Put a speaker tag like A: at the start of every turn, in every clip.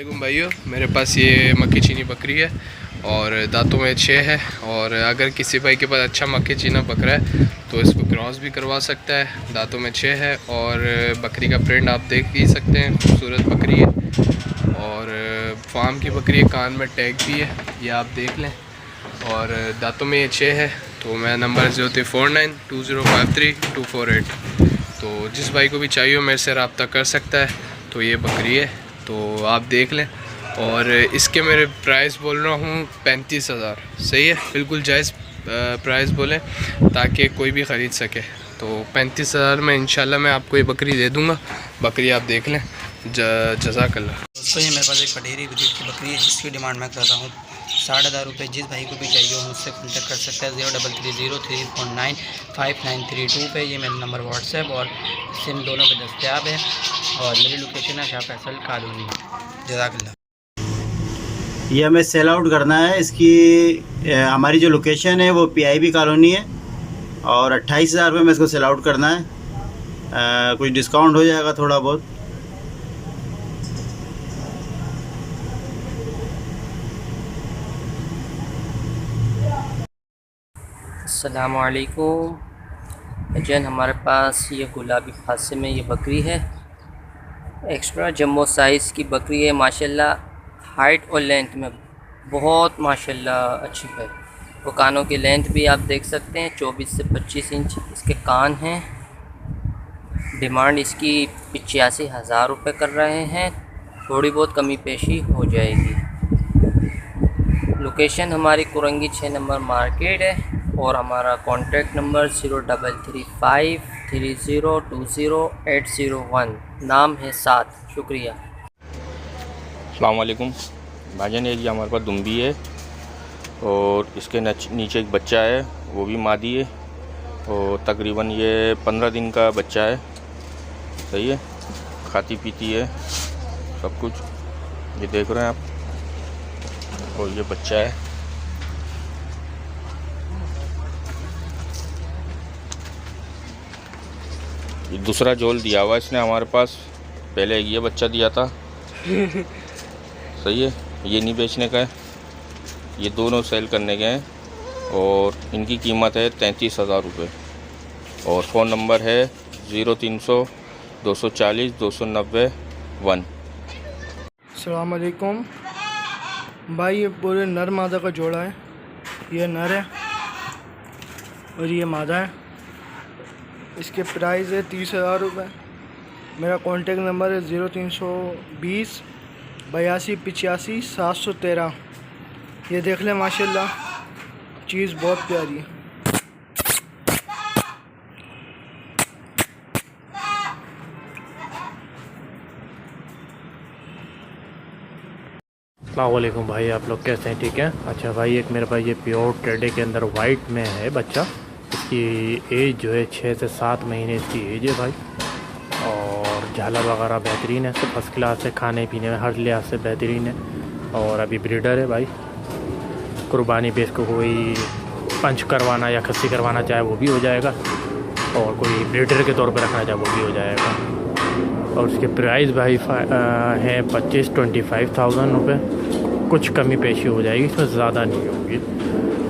A: वालेकुम भाइयों, मेरे पास ये मक्की चीनी बकरी है और दांतों में छः है और अगर किसी भाई के पास अच्छा मक्की चीना बकरा है तो इसको क्रॉस भी करवा सकता है। दांतों में छः है और बकरी का प्रिंट आप देख ही सकते हैं, खूबसूरत बकरी है। और फार्म की बकरी है, कान में टैग भी है, ये आप देख लें। और दांतों में ये छः है तो मेरा number zero three four nine two zero five three two four eight तो जिस भाई को भी चाहिए मेरे से रबता कर सकता है। तो ये बकरी है। तो आप देख लें। और इसके मेरे प्राइस बोल रहा हूँ पैंतीस हज़ार। सही है? बिल्कुल जायज़ प्राइस बोलें, ताकि कोई भी ख़रीद सके। तो पैंतीस हज़ार में इंशाल्लाह मैं आपको ये बकरी दे दूँगा। बकरी आप देख लें। जजाकल्ला
B: दोस्तों, ये मेरे पास एक पटेरी ब्रीड की बकरी है, जिसकी डिमांड मैं कर रहा हूँ साठ हज़ार रुपये जिस भाई को भी चाहिए मुझसे कॉन्टैक्ट कर सकता है। Zero double three zero three four nine five nine three two पर ये मेरा नंबर व्हाट्सएप और सिम दोनों पे दस्तियाब है और मेरी लोकेशन है शाह फैसल कॉलोनी। जजाकल्ला।
C: ये हमें सेल आउट करना है। इसकी हमारी जो लोकेशन है वो पीआईबी कॉलोनी है और अट्ठाईस हज़ार रुपये में इसको सेल आउट करना है। अ, कुछ डिस्काउंट हो जाएगा थोड़ा बहुत।
D: असलकुम जैन हमारे पास ये गुलाबी फासे में ये बकरी है एक्स्ट्रा जम्बो साइज़ की बकरी है माशाल्लाह हाइट और लेंथ में बहुत माशाल्लाह अच्छी है वो कानों की लेंथ भी आप देख सकते हैं 24 से 25 इंच इसके कान हैं डिमांड इसकी पिचासी हज़ार रुपये कर रहे हैं थोड़ी बहुत कमी पेशी हो जाएगी लोकेशन हमारी कुरंगी छः नंबर मार्केट है और हमारा contact number zero double three five three zero two zero eight zero one नाम है सात। शुक्रिया।
E: अलकुम भाईजान, ये हमारे पास दुम्बी है और इसके नीचे एक बच्चा है, वो भी मादी है और तकरीबन ये पंद्रह दिन का बच्चा है। सही है? खाती पीती है, सब कुछ। ये देख रहे हैं आप? और ये बच्चा है। दूसरा जोल दिया हुआ इसने हमारे पास। पहले ये बच्चा दिया था। सही है। ये नहीं बेचने का है। ये दोनों सेल करने के हैं। और इनकी कीमत है तैंतीस हज़ार रुपये और फ़ोन नंबर है ज़ीरो तीन सौ दो सौ चालीस दो सौ नब्बे वन।
F: अलकुम भाई ये पूरे नर मादा का जोड़ा है। ये नर है और ये मादा है। इसके प्राइस है तीस हज़ार रुपये मेरा कॉन्टेक्ट नंबर है ज़ीरो तीन सौ बीस, बयासी पिचासी, सात सौ तेरह। ये देख लें माशाल्लाह, चीज़ बहुत प्यारी है।
G: अल्लाम भाई, आप लोग कैसे हैं? ठीक है? अच्छा भाई, एक मेरे पास ये प्योर टेडे के अंदर वाइट में है बच्चा। इसकी एज जो है छः से सात महीने इसकी एज है भाई। और झाला वगैरह बेहतरीन है फ़र्स्ट क्लास है, खाने पीने में हर लिहाज से बेहतरीन है। और अभी ब्रीडर है भाई। कुर्बानी पे इसको कोई पंच करवाना या खस्सी करवाना चाहे वो भी हो जाएगा। और कोई ब्रीडर के तौर पर रखना चाहे वो भी हो जाएगा। और उसके प्राइस भाई हैं पच्चीस ट्वेंटी फाइव थाउज़ेंड रुपये कुछ कमी पेशी हो जाएगी, इसमें ज़्यादा नहीं होगी।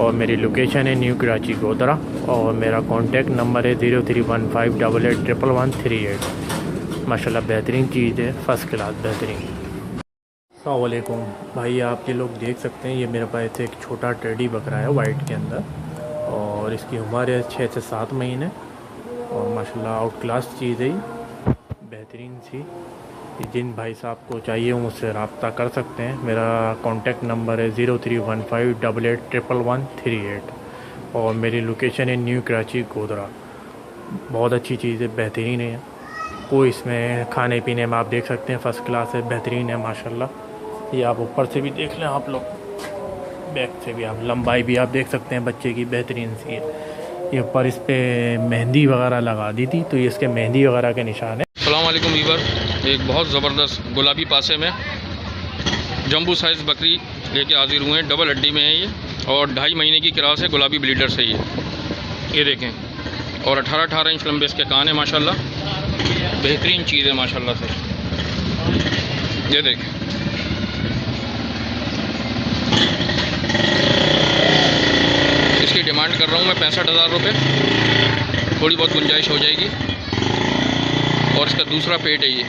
G: और मेरी लोकेशन है न्यू कराची गोदरा और मेरा कॉन्टैक्ट नंबर है zero three one five double eight triple one three eight माशाल्लाह, बेहतरीन चीज़ है फ़र्स्ट क्लास बेहतरीन। अलकुम भाई आप ये लोग देख सकते हैं, ये मेरे पास एक छोटा टेडी बकरा है वाइट के अंदर, और इसकी उम्र है छः से सात महीने, और माशाल्लाह आउट क्लास चीज़ है बेहतरीन सी। जिन भाई साहब को चाहिए वो मुझसे रबता कर सकते हैं। मेरा कॉन्टैक्ट नंबर है zero three one five double eight triple one three eight और मेरी लोकेशन है न्यू कराची गोदरा बहुत अच्छी चीज़ है, बेहतरीन है। कोई इसमें खाने पीने में आप देख सकते हैं फ़र्स्ट क्लास है, बेहतरीन है, माशाल्लाह। ये आप ऊपर से भी देख लें आप लोग। बैक से भी आप, लंबाई भी आप देख सकते हैं, बच्चे की बेहतरीन सी है। ये ऊपर इस पर मेहंदी वगैरह लगा दी थी तो ये इसके मेहंदी वगैरह के निशान है।
H: अलकुम वीवर एक बहुत ज़बरदस्त गुलाबी पासे में जम्बू साइज़ बकरी लेके हाजिर हुए हैं। डबल हड्डी में है ये और ढाई महीने की क्रास है, गुलाबी ब्लीडर से ये ये देखें, और अठारह अठारह इंच लंबे इसके कान है, माशाल्लाह। बेहतरीन चीज़ है, माशाल्लाह से। ये देखें। इसकी डिमांड कर रहा हूँ मैं पैंसठ हज़ार रुपये। थोड़ी बहुत गुंजाइश हो जाएगी। और इसका दूसरा पेट है ये।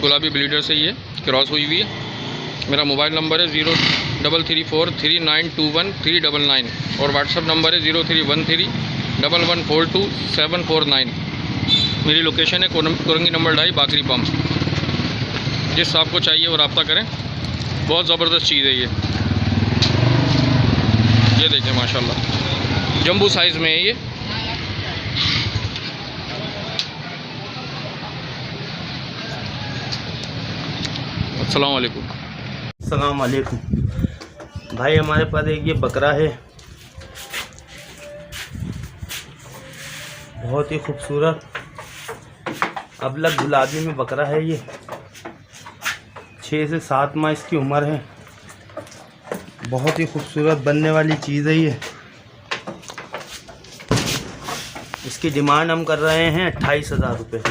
H: गुलाबी ब्लीडर से ये क्रॉस हुई हुई है। मेरा मोबाइल नंबर है zero double three four three nine two one three double nine और व्हाट्सअप नंबर है zero three one three double one four two seven four nine. मेरी लोकेशन है कोरंगी नंबर ढाई, बाकरी पम्प जिस आपको चाहिए वो रब्ता करें। बहुत ज़बरदस्त चीज़ है ये। ये देखें माशाल्लाह। जंबू साइज़ में है ये। अस्सलाम वालेकुम
C: सलाम वालेकुम भाई, हमारे पास एक ये बकरा है। बहुत ही खूबसूरत, अबलग गुलाबी में बकरा है ये। छः से सात माह इसकी उम्र है। बहुत ही खूबसूरत बनने वाली चीज़ है ये। इसकी डिमांड हम कर रहे हैं अट्ठाईस हज़ार रुपये।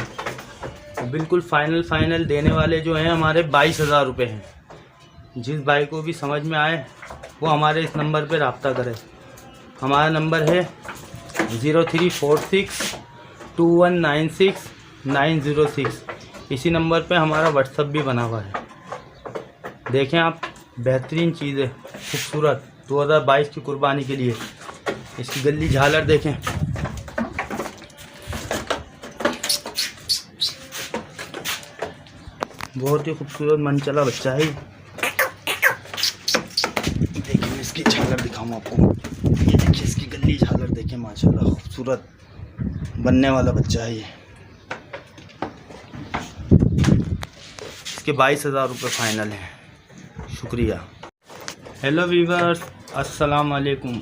C: बिल्कुल फाइनल फाइनल देने वाले जो हैं हमारे बाईस हज़ार रुपये हैं। जिस भाई को भी समझ में आए, वो हमारे इस नंबर पे रबता करें। हमारा नंबर है zero three four six two one nine six nine zero six इसी नंबर पे हमारा व्हाट्सअप भी बना हुआ है। देखें आप, बेहतरीन चीज़ है, खूबसूरत 2022 की कुर्बानी के लिए। इसकी गली झालर देखें। बहुत ही खूबसूरत मन चला बच्चा है। देखिए, मैं इसकी झालर दिखाऊँ आपको। ये देखिए, इसकी गली झालर देखिए, माशाल्लाह, खूबसूरत बनने वाला बच्चा है ये। इसके बाईस हज़ार रुपये फ़ाइनल हैं। शुक्रिया। हेलो वीवर्स अस्सलाम वालेकुम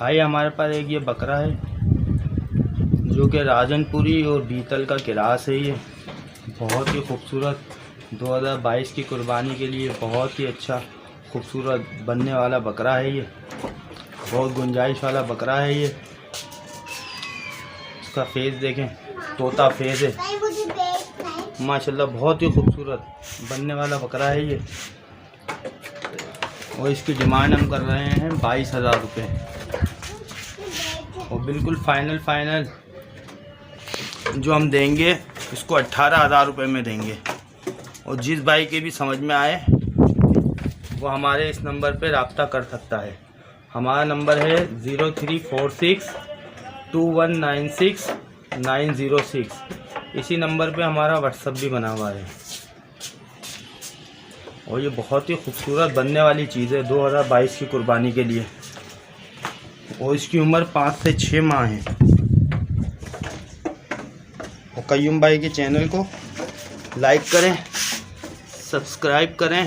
C: भाई, हमारे पास एक ये बकरा है, जो कि राजनपुरी और बीतल का किरास है ये। बहुत ही खूबसूरत। 2022 की कुर्बानी के लिए बहुत ही अच्छा खूबसूरत बनने वाला बकरा है ये। बहुत गुंजाइश वाला बकरा है ये। इसका फेस देखें, तोता फेस है। माशाल्लाह, बहुत ही खूबसूरत बनने वाला बकरा है ये। और इसकी डिमांड हम कर रहे हैं बाईस हज़ार रुपये और बिल्कुल फाइनल फाइनल जो हम देंगे, इसको अट्ठारह हज़ार रुपये में देंगे। और जिस भाई के भी समझ में आए, वो हमारे इस नंबर पे रबता कर सकता है। हमारा नंबर है zero three four six two one nine six nine zero six. इसी नंबर पे हमारा व्हाट्सअप भी बना हुआ है। और ये बहुत ही खूबसूरत बनने वाली चीज़ है 2022 की कुर्बानी के लिए। और इसकी उम्र पाँच से छः माह है। और कयूम भाई के चैनल को लाइक करें सब्सक्राइब करें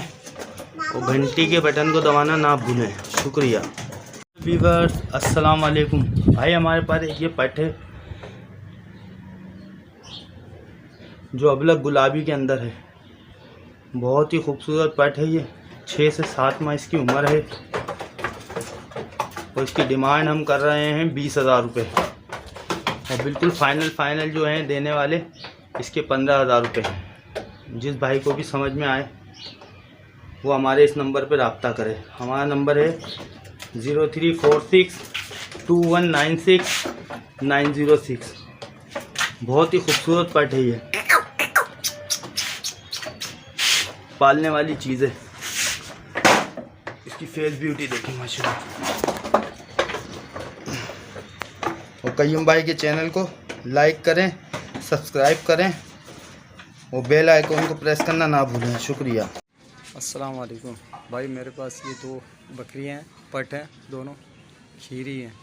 C: और घंटी के बटन को दबाना ना भूलें। शुक्रिया। वीवर्स अस्सलाम वालेकुम भाई, हमारे पास ये पट है, जो अबलग गुलाबी के अंदर है। बहुत ही खूबसूरत पट है ये। छः से सात माह इसकी उम्र है। और इसकी डिमांड हम कर रहे हैं बीस हज़ार रुपये और बिल्कुल फाइनल फाइनल जो हैं देने वाले, इसके पंद्रह हज़ार रुपये हैं। जिस भाई को भी समझ में आए, वो हमारे इस नंबर पर रबता करे। हमारा नंबर है zero three four six two one nine six nine zero six. बहुत ही खूबसूरत पट है ये। पालने वाली चीज़ है। इसकी फेस ब्यूटी देखें माशाल्लाह। और कयूम भाई के चैनल को लाइक करें, सब्सक्राइब करें। और बेल आइकॉन को प्रेस करना ना भूलें, शुक्रिया।
I: अस्सलाम वालेकुम भाई, मेरे पास ये दो बकरियाँ हैं, पट हैं, दोनों खीरी हैं।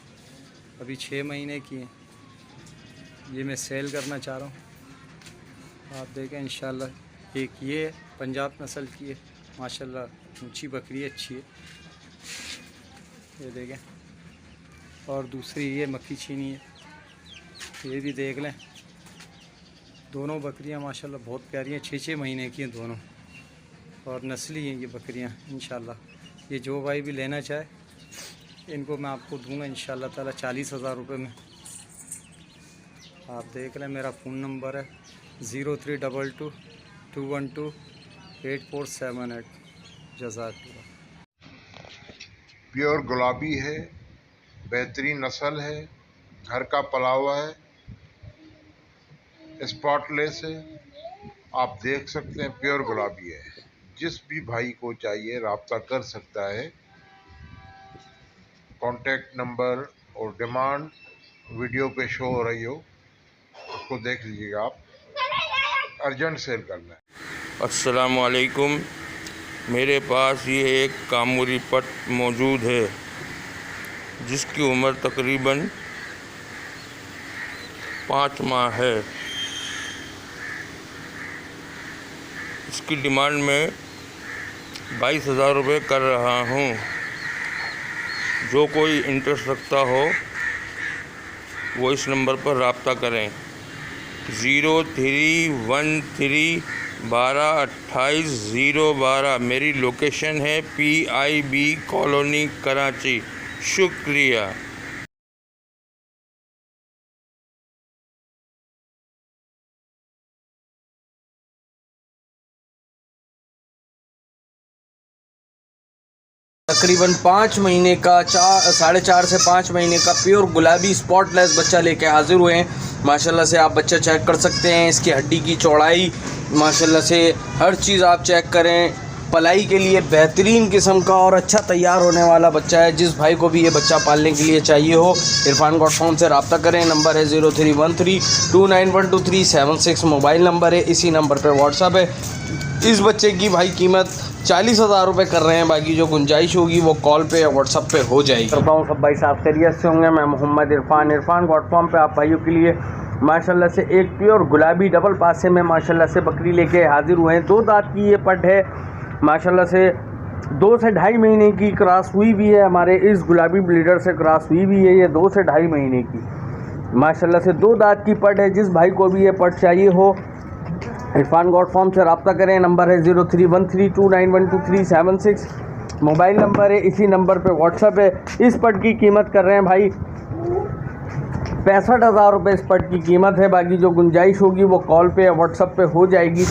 I: अभी छः महीने की हैं। ये मैं सेल करना चाह रहा हूँ। आप देखें, इंशाल्लाह, एक ये पंजाब नस्ल की है। माशाल्लाह, ऊँची बकरी, अच्छी है। ये देखें। और दूसरी ये मक्खी छीनी है। ये भी देख लें। दोनों बकरियाँ माशाल्लाह बहुत प्यारी हैं छः छः महीने की हैं दोनों। और नस्ली हैं ये बकरियाँ इन ये जो भाई भी लेना चाहे, इनको मैं आपको दूँगा, इंशाल्लाह ताला चालीस हज़ार रुपये में। आप देख लें, मेरा फ़ोन नंबर है zero three double two two one two eight four seven eight. जजाक
J: pure गुलाबी है, बेहतरीन नस्ल है, घर का पला है स्पॉटलेस है आप देख सकते हैं, प्योर गुलाबी है। जिस भी भाई को चाहिए, रबता कर सकता है। कॉन्टैक्ट नंबर और डिमांड वीडियो पे शो हो रही हो, उसको देख लीजिएगा आप। अर्जेंट सेल करना है।
E: असलकुम मेरे पास ये एक कामूरी पट मौजूद है, जिसकी उम्र तकरीबन पाँच माह है। इसकी डिमांड में बाईस हज़ार रुपये कर रहा हूँ। जो कोई इंटरेस्ट रखता हो, वो इस नंबर पर रबता करें। ज़ीरो थ्री वन थ्री बारह अट्ठाईस ज़ीरो बारह। मेरी लोकेशन है P I B colony Karachi. शुक्रिया।
B: तकरीबन पाँच महीने का चार, साढ़े चार से पाँच महीने का प्योर गुलाबी स्पॉटलेस बच्चा लेके हाजिर हुए हैं। माशाल्लाह से आप बच्चा चेक कर सकते हैं, इसकी हड्डी की चौड़ाई, माशाल्लाह से हर चीज़ आप चेक करें। पलाई के लिए बेहतरीन किस्म का और अच्छा तैयार होने वाला बच्चा है, जिस भाई को भी ये बच्चा पालने के लिए चाहिए हो, इरफान डॉट कॉम से रबता करें। नंबर है zero three one three two nine one two three seven six, mobile number है, इसी नंबर पर व्हाट्सअप है। इस बच्चे की भाई कीमत चालीस हज़ार रुपये कर रहे हैं, बाकी जो गुंजाइश होगी वो कॉल पे या व्हाट्सअप पे हो जाएगी। करता हूँ सब भाई साहब खैरियत से होंगे। मैं मोहम्मद इरफान इरफान डॉट पर आप भाइयों के लिए माशाल्लाह से एक प्योर गुलाबी डबल पासे में माशाल्लाह से बकरी लेके हाजिर हुए हैं। दो दांत की ये पट है। माशाल्लाह से दो से ढाई महीने की क्रॉस हुई भी है। हमारे इस गुलाबी ब्लीडर से क्रॉस हुई भी है। ये दो से ढाई महीने की। माशाल्लाह से दो दांत की पट है। जिस भाई को भी ये पट चाहिए हो इरफान गॉड फॉर्म से रबता करें। नंबर है zero three one three two nine one two three seven six. Mobile number है, इसी नंबर पे व्हाट्सअप है। इस पट की कीमत कर रहे हैं भाई। पैंसठ हज़ार रुपये इस पट की कीमत है। बाकी जो गुंजाइश होगी वो कॉल पे या व्हाट्सअप पे हो जाएगी।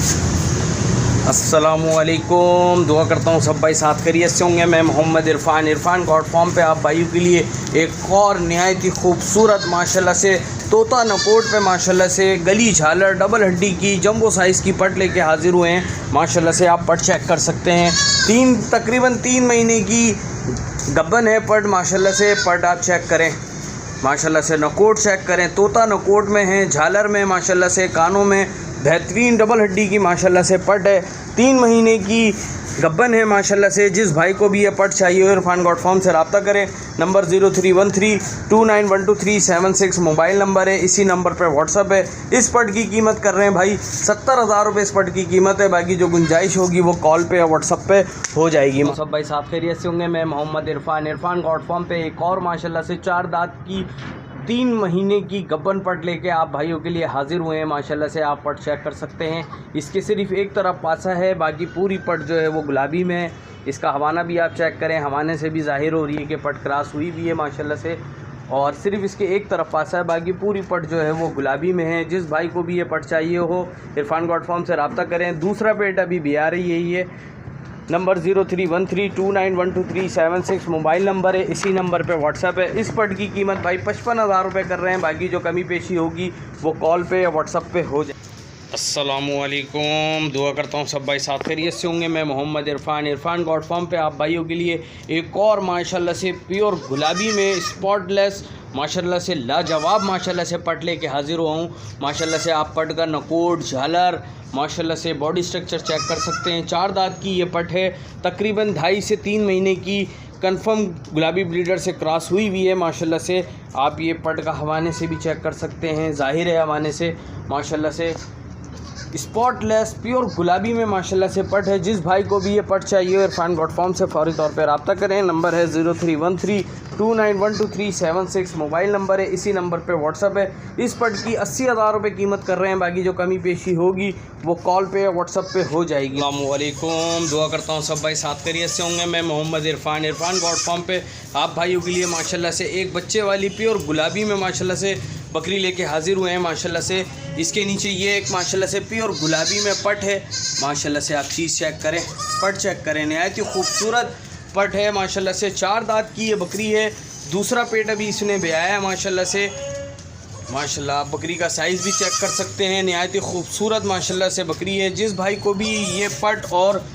B: असलकुम दुआ करता हूँ सब भाई साथ खैरियत से होंगे। मैं मोहम्मद इरफान। इरफान गॉड फॉर्म पे आप भाइयों के लिए एक और नहायत ही खूबसूरत, माशाल्लाह से तोता नकोट पे, माशाल्लाह से गली झालर डबल हड्डी की जंबो साइज़ की पट लेके हाजिर हुए हैं। माशाल्लाह से आप पट चेक कर सकते हैं। तीन, तकरीबन तीन महीने की गब्बन है पट, माशाल्लाह से पट आप चेक करें। माशाल्लाह से नकोट चेक करें। तोता नकोट में है, झालर में, माशाल्लाह से कानों में। बेहतरीन डबल हड्डी की, माशाल्लाह से पट है। तीन महीने की गब्बन है, माशाल्लाह से। जिस भाई को भी ये पट चाहिए इरफान गॉड फॉर्म से रबता करें। Number zero three one three two nine one two three seven six mobile number है। इसी नंबर पर व्हाट्सअप है। इस पट की कीमत कर रहे हैं भाई सत्तर हज़ार रुपये इस पट की कीमत है। बाकी जो गुंजाइश होगी वो कॉल पर या व्हाट्सअप पर हो जाएगी। सब भाई साफ़ खैरियत से होंगे। मैं मोहम्मद इरफान इरफान गॉड फॉर्म पर एक और माशाला से चार दांत की तीन महीने की गब्बन पट लेके आप भाइयों के लिए हाजिर हुए हैं। माशाल्लाह से आप पट चेक कर सकते हैं। इसके सिर्फ़ एक तरफ़ पासा है, बाकी पूरी पट जो है वो गुलाबी में है। इसका हवाना भी आप चेक करें। हवाने से भी ज़ाहिर हो रही है कि पट क्रॉस हुई भी है, माशाल्लाह से। और सिर्फ़ इसके एक तरफ़ पासा है, बाकी पूरी पट जो है वो गुलाबी में है। जिस भाई को भी ये पट चाहिए हो, इरफान गॉड फॉर्म से रबता करें। दूसरा पेट अभी भी आ रही है, ये number zero three one three two nine one two three seven six, mobile number है, इसी नंबर पे व्हाट्सअप है। इस पट की कीमत भाई पचपन हज़ार रुपये कर रहे हैं, बाकी जो कमी पेशी होगी, वो कॉल पे या व्हाट्सअप पे हो जाए। असलकुम दुआ करता हूँ सब भाई साथ खैरियत से होंगे। मैं मोहम्मद इरफान इरफान गॉड फॉर्म पे आप भाइयों के लिए एक और माशाल्लाह से प्योर गुलाबी में स्पॉटलेस माशाल्लाह से लाजवाब, माशाल्लाह से पट लेके हाजिर हुआ हूँ। माशाल्लाह से आप पट का नकोट, झालर, माशाल्लाह से बॉडी स्ट्रक्चर चेक कर सकते हैं। चार दांत की ये पट है। तकरीबन ढाई से तीन महीने की कन्फर्म गुलाबी ब्लीडर से क्रॉस हुई हुई है। माशाल्लाह से आप ये पट का हवाने से भी चेक कर सकते हैं। ज़ाहिर है हवाने से। माशाल्लाह से स्पॉटलेस, प्योर गुलाबी में माशाल्लाह से पट है। जिस भाई को भी ये पट चाहिए इरफान डॉट कॉम से फौरी तौर पर रबता करें। नंबर है zero three one three two nine one two three seven six. Mobile number है, इसी नंबर पे व्हाट्सअप है। इस पट की अस्सी हज़ार रुपये कीमत कर रहे हैं। बाकी जो कमी पेशी होगी, वो कॉल पे, व्हाट्सअप पे हो जाएगी। अल्लाम दुआ करता हूँ सब भाई साथ करियत से होंगे। मैं मोहम्मद इरफान इरफान डॉट कॉम पर आप भाइयों के लिए माशाल्लाह से एक बच्चे वाली, प्योर गुलाबी में, माशाल्लाह से बकरी लेके हाजिर हुए हैं, माशाल्लाह से। इसके नीचे ये एक, माशाल्लाह से प्योर गुलाबी में पट है। माशाल्लाह से आप चीज़ चेक करें, पट चेक करें। नहायत ही खूबसूरत पट है, माशाल्लाह से। चार दांत की ये बकरी है। दूसरा पेट अभी इसने ब्याया है, माशाल्लाह से। माशाल्लाह बकरी का साइज़ भी चेक कर सकते हैं। नहायत ही खूबसूरत, माशाल्लाह से बकरी है। जिस भाई को भी ये पट और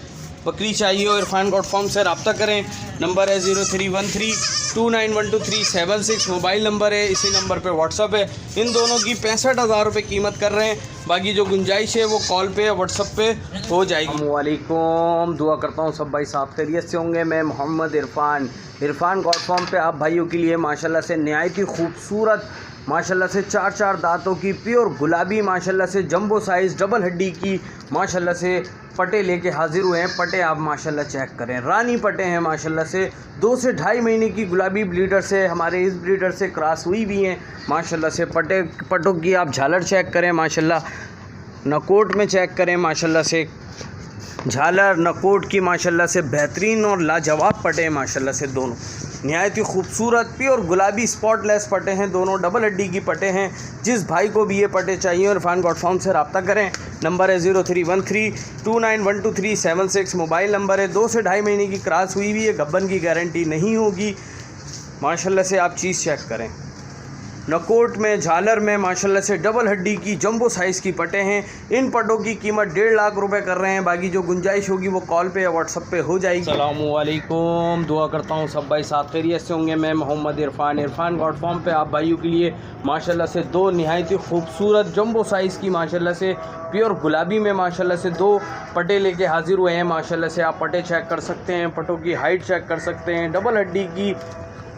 B: बकरी चाहिए और इरफान डॉट कॉम से रबता करें। नंबर है zero three one three, two nine one two three, seven six. Mobile number है, इसी नंबर पे व्हाट्सअप है। इन दोनों की पैंसठ हज़ार रुपये कीमत कर रहे हैं। बाकी जो गुंजाइश है, वो कॉल पे या व्हाट्सअप पे हो जाएगी। वालेकुम दुआ करता हूँ सब भाई साहब खैरियत से होंगे। मैं मोहम्मद इरफान इरफान डॉट कॉम पर आप भाइयों के लिए माशाल्लाह से नहायत ही खूबसूरत माशाल्लाह से चार चार दांतों की प्योर गुलाबी, माशाल्लाह से जंबो साइज़ डबल हड्डी की, माशाल्लाह से पटे लेके हाजिर हुए हैं। पटे आप माशाल्लाह चेक करें। रानी पटे हैं माशाल्लाह से। दो से ढाई महीने की गुलाबी ब्रीडर से हमारे इस ब्रीडर से क्रॉस हुई भी हैं। माशाल्लाह से पटे, पटों की आप झालर चेक करें, माशाल्लाह। नकोट में चेक करें, माशाल्लाह से। झालर, नकोट की माशाल्लाह से बेहतरीन और लाजवाब पटे हैं माशाल्लाह से दोनों। नहायत ही खूबसूरत भी और गुलाबी स्पॉटलेस पटे हैं। दोनों डबल हड्डी की पटे हैं। जिस भाई को भी ये पटे चाहिए और फान फॉर्म से रबता करें, नंबर है zero three one three, two nine one two three seven six, mobile number है दो से ढाई महीने की क्रास हुई हुई है, गब्बन की गारंटी नहीं होगी। माशाल्लाह से आप चीज़ चेक करें। नकोट में, झालर में, माशाल्लाह से डबल हड्डी की जंबो साइज़ की पटे हैं। इन पटों की कीमत डेढ़ लाख रुपए कर रहे हैं। बाकी जो गुंजाइश होगी, वो कॉल पे या व्हाट्सअप पे हो जाएगी। सलामकुम दुआ करता हूँ सब भाई साथ खैरियत से होंगे। मैं मोहम्मद इरफान इरफान गॉड फॉर्म पे आप भाइयों के लिए माशाल्लाह से दो नहायत ही खूबसूरत जम्बो साइज़ की, माशाल्लाह से प्योर गुलाबी में, माशाल्लाह से दो पटे लेके हाजिर हुए हैं। माशाल्लाह से आप पटे चेक कर सकते हैं, पटों की हाइट चेक कर सकते हैं। डबल हड्डी की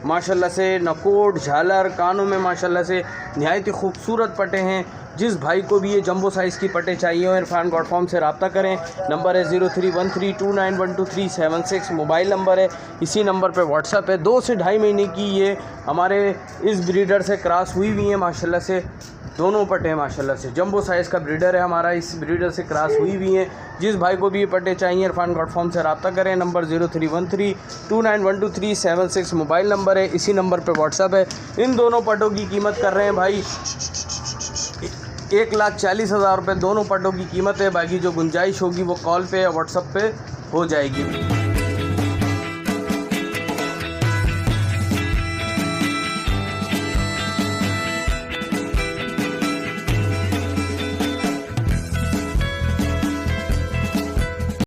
B: माशाल्लाह से नकोट, झालर, कानों में माशाल्लाह से नहायत ही खूबसूरत पटे हैं। जिस भाई को भी ये जंबो साइज़ की पटे चाहिए और इरफान डॉट कॉम से रबता करें। नंबर है zero three one three two nine one two three seven six mobile number है, इसी नंबर पे व्हाट्सअप है। दो से ढाई महीने की ये हमारे इस ब्रीडर से क्रॉस हुई हुई है, माशाल्लाह से। दोनों पटे हैं, माशाल्लाह से। जंबो साइज़ का ब्रीडर है हमारा, इस ब्रीडर से क्रॉस हुई हुई हैं। जिस भाई को भी ये पटे चाहिए, इरफान कॉम से रबता करें number zero three one three two nine one two three seven six mobile number है, इसी नंबर पे व्हाट्सअप है। इन दोनों पटों की कीमत कर रहे हैं भाई, एक लाख चालीस हज़ार रुपये दोनों पटों की कीमत है। बाकी जो गुंजाइश होगी वो कॉल पे या व्हाट्सअप पे हो जाएगी।